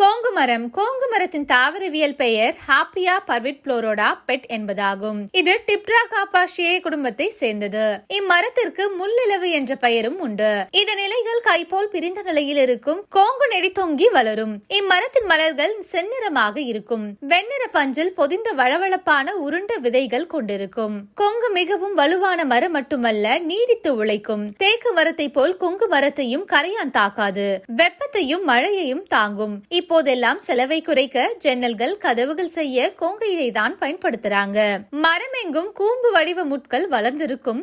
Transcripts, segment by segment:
கோங்கு மரம் கோங்கு மரத்தின் தாவரவியல் பெயர் ஹாப்பியா பர்விட் புளோரோடா பெட் என்பதாகும். இது டிப்ரா காப்பாஷியே குடும்பத்தை சேர்ந்தது. இம்மரத்திற்கு முள்ளிலவு என்ற பெயரும் உண்டு. இதன் இலைகள் கைபோல் பிரிந்த நிலையில் இருக்கும். கோங்கு நெடி தொங்கி வளரும். இம்மரத்தின் மலர்கள் செந்நிறமாக இருக்கும். வெண்ணிற பஞ்சில் பொதிந்த வளவளப்பான உருண்ட விதைகள் கொண்டிருக்கும். கொங்கு மிகவும் வலுவான மரம் மட்டுமல்ல நீடித்து உழைக்கும். தேக்கு மரத்தை போல் கொங்கு மரத்தையும் கரையான் தாக்காது. வெப்பத்தையும் மழையையும் தாங்கும். இப்போதெல்லாம் செலவை குறைக்க ஜன்னல்கள் கதவுகள் செய்ய கோங்கையை தான் பயன்படுத்துறாங்க. மரமெங்கும் கூம்பு வடிவ முட்கள் வளர்ந்திருக்கும்.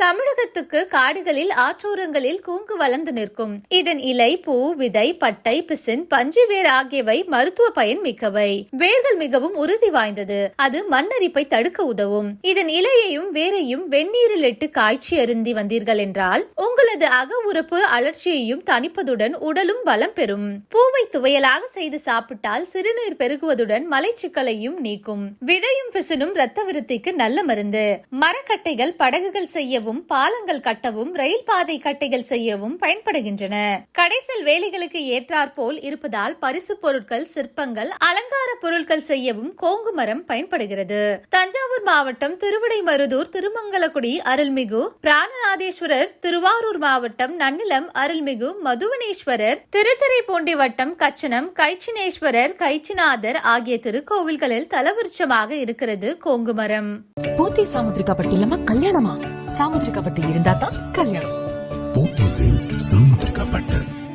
தமிழகத்துக்கு காடுகளில் ஆற்றோரங்களில் கூங்கு வளர்ந்து நிற்கும். இதன் இலை பூ விதை பட்டை பிசின் பஞ்சு வேர் ஆகியவை மருத்துவ பயன் மிக்கவை. வேர்கள் மிகவும் உறுதி வாய்ந்தது. அது மண்ணரிப்பை தடுக்க உதவும். இதன் இலையையும் வேரையும் வெந்நீரில் இட்டு காய்ச்சி அருந்தி வந்தீர்கள் என்றால் உங்களது அக உறுப்பு அலர்ச்சியையும் தணிப்பதுடன் உடலும் பலம் பெறும். பூவை துவையலாக செய்து சாப்பிட்டால் சிறுநீர் பெருகுவதுடன் மலைச்சிக்கலையும் நீக்கும். விதையும் பிசினும் இரத்த விருத்திக்கு நல்ல மருந்து. மரக்கட்டைகள் படகுகள் செய்யவும் பாலங்கள் கட்டவும் ரயில் பாதை கட்டைகள் செய்யவும் பயன்படுகின்றன. கடைசல் வேலைகளுக்கு ஏற்றாற்போல் இருப்பதால் பரிசு பொருட்கள் சிற்பங்கள் அலங்கார பொருட்கள் செய்யவும் கோங்கு மரம் பயன்படுகிறது. தஞ்சாவூர் மாவட்டம் திருவிடைமருதூர் திருமங்கலக்குடி அருள்மிகு பிராணநாதேஸ்வரர் திருவாரூர் மாவட்டம் நன்னிலம் அருள்மிகு மதுவனேஸ்வரர் திருத்துறைப்பூண்டி வட்டம் கச்சனம் கைச்சினேஸ்வரர் கைச்சிநாதர் ஆகிய திருக்கோவில்களில் தலவிருட்சமாக இருக்கிறது கோங்கு மரம். போத்தி சாமுத்திரிகா கல்யாணமா? சாமுத்திரிக்கப்பட்டு இருந்தா தான் கல்யாணம். போத்தீஸில் சாமுத்திரிகா